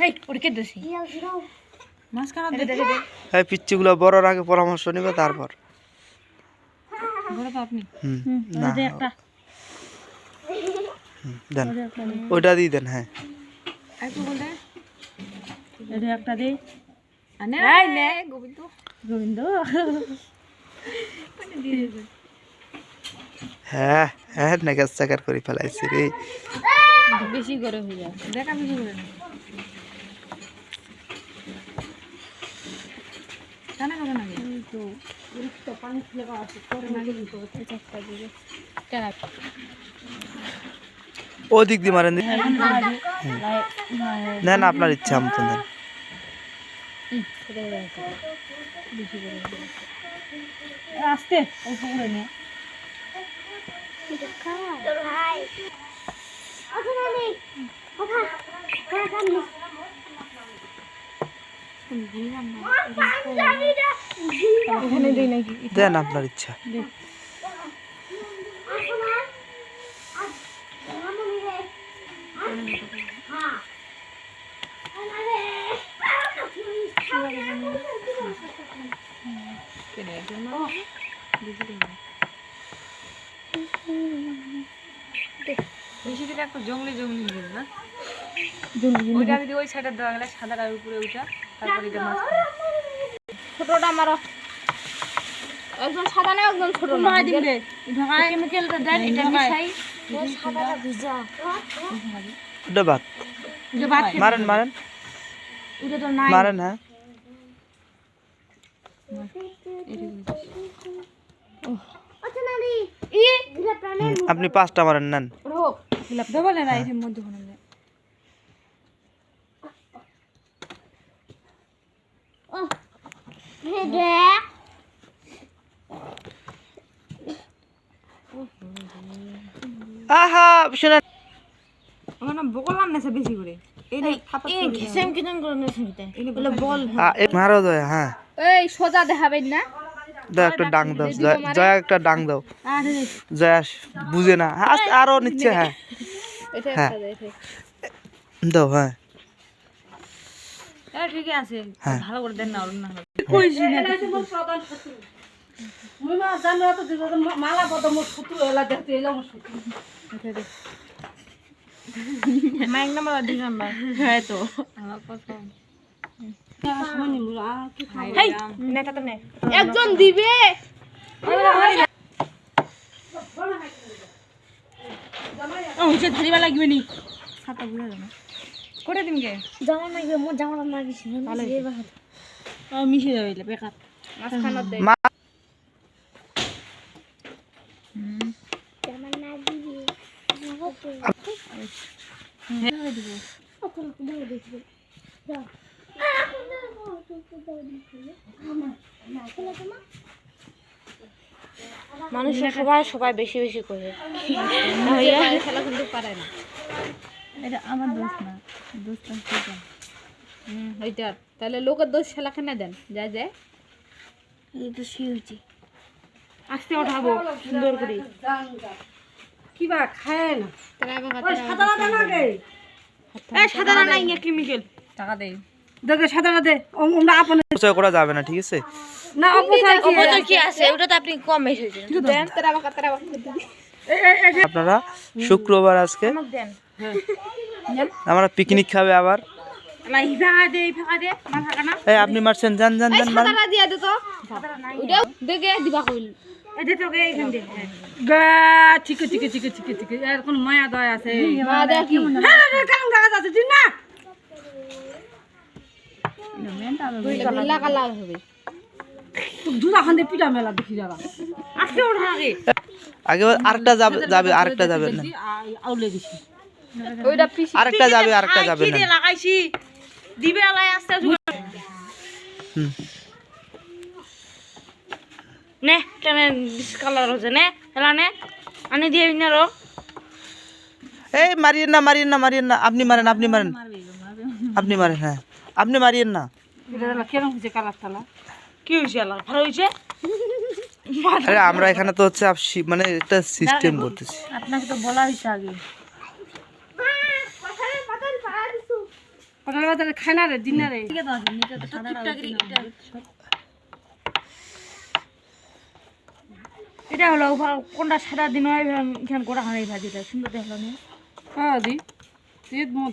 হেই ওটা দে। দে বড়র আগে পরামর্শ নিবে তারপর। বড় তো আপনি। হুম না। একটা। দেন। ওইটা দিয়ে দেন হ্যাঁ। একটু বলে? এটা একটা দে। আনে এই নে গোবিন্দ। গোবিন্দ। হ্যাঁ হ্যাঁ নেগাস চাকার করে ফেলাইছি রে। বেশি করে হয়ে যায় দেখা বেশি করে না কানা কথা না তো তো পানি ফেলে পাওয়া আছে করে না গেলি তো একটা দিবে। কেন? ও দিক দিয়ে মারেন দি। নেন আপনার ইচ্ছা মতন দেন আস্তে অল্প করে নে। দেন আপনার ইচ্ছা। বেশি দিলে একটু জঙ্গলি জঙ্গলি হয়ে না ওইটা যদি ওই সাইডে দেওয়া গেলে সাদা সাদাটার উপরে ওইটা। ছোটটা মারো। একজন সাদা না একজন ছোট না। দিন রে কেমিক্যালটা দেন এটা মিশাই। ওটা বাদ। যে ভাত মারেন মারেন। ওটা তো নাই। মারেন হ্যাঁ। আপনি পাঁচটা মারেন নেন। দেবো না এই মধ্যে আহা না নে করে মারো দয়া হ্যাঁ। এই সোজা দেখাবেন না। দাও একটা ডাং দাও জয়া- জয়া একটা ডাং দাও। জয়া বুঝে না। আরও নিচ্ছে হ্যাঁ। হ্যাঁ। দাও হ্যাঁ। এটা ঠিক আছে। হ্যাঁ। ভালো করে দেন না না। কইছি না। মুই মা জানো তো মালা বদ মোর ফুটু এলা দেখতে এলা মোর দে মাইক নাম্বার দুই নাম্বার। হ্যাঁ তো। আমার কথা একজন দিবে। ধরিবা লাগবে নি। ছাতা বুঝা যাবে করে দিন গে। জামা নাই মোর জামা না গেছি ভালো ও মিশে যাবে এটা বেকার দে। মানুষের সবাই সবাই বেশি বেশি করে। খেলা কিন্তু পারে না। এটা আমার দোষ না দোষ হুম ওইটা। তাহলে লোকের দোষ খেলা কেন দেন যায়। যায় আস্তে ওঠাবো সুন্দর করে। কিবা খায় না। তারা আবার ওই সাদা না গে এই সাদা না ইয়া কেমিক্যাল টাকা দেই দেখে সাদা দে। আমরা আপনে অপচয় করা যাবে না ঠিক আছে? না অপচয় কি কি আছে? ওটা তো আপনি কম এসেছেন দেন তারা আবার তারা আবার আপনারা শুক্রবার আজকে। আমরা পিকনিক খাবে আবার। আপনি মারছেন যান যান যান মারেন। সাদাটা দিয়া দে তো। ওটা দেখে দিবা কইল। এই যে তোকে এইখান দে গা ঠিক ঠিক ঠিক ঠিক ঠিক এর কোন মায়া দয়া আছে? দেখি। হ্যাঁ দুটা খান দিয়ে পিঠা মেলা দেখি যাবা। আজকে ওঠা আগে আগে আরেকটা যাবে যাবে আরেকটা যাবে না। আউলে গেছি ওইটা পিস আরেকটা যাবে আরেকটা যাবে না। লাগাইছি। দিবে আলাই আস্তে হুম। নে কেন কালার হচ্ছে নে হেলা নে আনি দিয়ে না রো। এই মারিয়েন না মারিয়েন না মারিয়েন না আপনি মারেন আপনি মারেন। আপনি মারেন হ্যাঁ। আপনি মারিয়েন না। কেমন হয়েছে কালার টালা কি হয়েছে আল্লাহ ভালো হয়েছে? আরে আমরা এখানে তো হচ্ছে মানে একটা সিস্টেম করতেছি আপনাকে তো বলা হয়েছে আগে। পটল খায় না রে দিনারে ঠিক আছে নিচে তো সাদা এটা হলো কোনটা সাদা দিন হয় এখানে গোটা খানি ভাজিটা। সুন্দর দেখল না হ্যাঁ দি।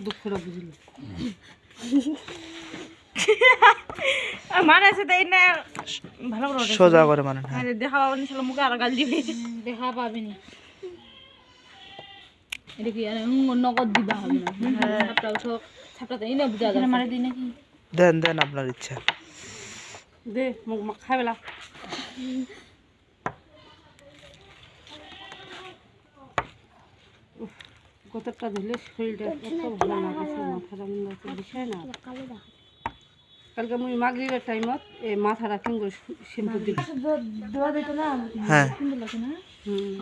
দুঃখটা বুঝলি। মানে আছে তাই না ভালো করে সোজা করে মানে হ্যাঁ। দেখা পাবেন ছিল মুখে আর গাল দিবে। দেখা পাবেনি এটা কি আর নগদ দিবা হবে না। ছাপটা সব ছাপটা তাই না বুঝা যায় মারে দিই নাকি? দেন দেন আপনার ইচ্ছা। দে বেলা কতটা ধুলে শরীরটা কত ভালো লাগছে হচ্ছে বিষয় না। কালকে মুই মাগরিবের টাইমত এই মাথাটা করে শ্যাম্পু দিল দোয়া দিত না? হ্যাঁ। সুন্দর লাগে না? হুম।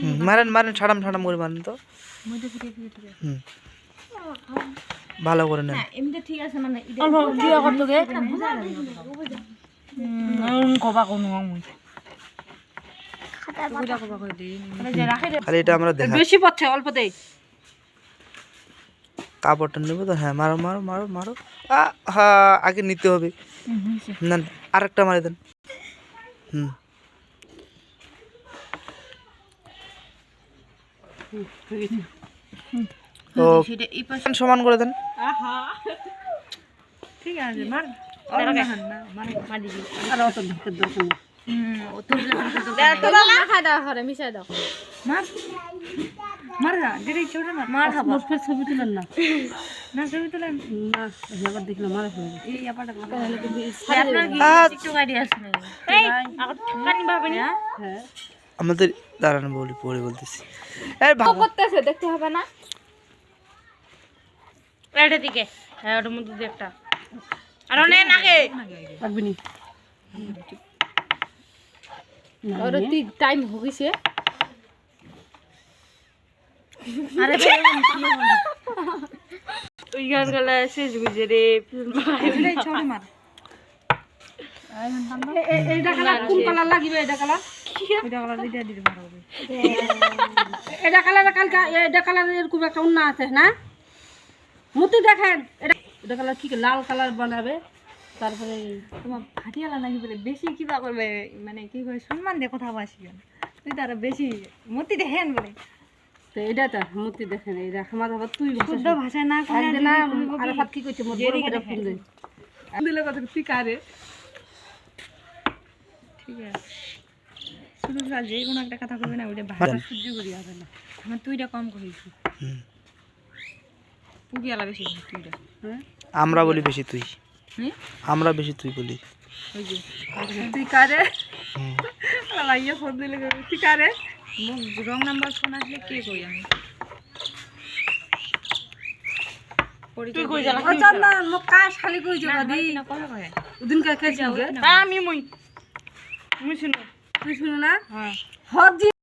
হুম, মারেন মারেন ছাড়াম ছাড়াম করে মারেন তো। ভালো করে নেন। এমনি ঠিক আছে মানে অল্প দিয়া করতো গে কবা কোনো আমি কবা কবা কই দেই। মানে যে রাখে খালি এটা আমরা দেখা বেশি পড়ছে অল্প দেই। কাপড়টা নেব তো? হ্যাঁ মারো মারো মারো মারো। আ, হ্যাঁ আগে নিতে হবে। না আরেকটা মারি দেন। হুম। সমান করে দেন। ঠিক আছে মার। না না মানে আর অত ঢুকের দরকার নেই হুম ও তো খাই দাও মিশাই দাও। মার। মার না দিদি ছোট মার মার খাব মোট ছবি তুলেন না। না ছবি তুলেন। না এবার দেখলাম মারা ফেলে এই আপাটা আপনার কি আহ! টিকটক আইডি এই আগত ঠকানি ভাবে হ্যাঁ। আমাদের দাঁড়ানো বলি পরে বলতেছি। এই ভাব করতেছে দেখতে হবে না। এটা দিকে। হ্যাঁ ওটার মধ্যে একটা। আর অনেক নি ওর টাইম হয়ে গেছে আরে ওই গান গলা শেষ বুঝে রে এইটা কালার কোন কালার লাগিবে এটা কালার? এটা গলা দিতে দিতে পারো এটা কালার কালকে এটা কালার এরকম একটা অন্য আছে না? মতি দেখেন এটা এটা কালার কি লাল কালার বানাবে তারপরে তোমার ফাটিয়ালা নাকি বলে বেশি কিবা করবে মানে কি করে সম্মান দিয়ে কথা বাসি তুই তারা বেশি মতি দেখেন বলে। তো এটা তো মতি দেখেন এটা আমার আবার তুই শুদ্ধ ভাষা না করে না আর হাত কি করছে মোর বড় করে ফুল দে দিলে। কথা তুই কারে? ঠিক আছে। শুধু যা যে কোনো একটা কথা কইবে না ওইটা ভাষা সহ্য করি হবে না। আমার তুইটা কম হুম। পুকিয়ালা বেশি তুইটা। হ্যাঁ? আমরা বলি বেশি তুই। হুম? আমরা বেশি তুই বলি। তুই কারে। লাইয়া ফোন দিলে তুই কারে রং নাম্বার ফোন আসলে কে কই আমি? মুই শুনো। না?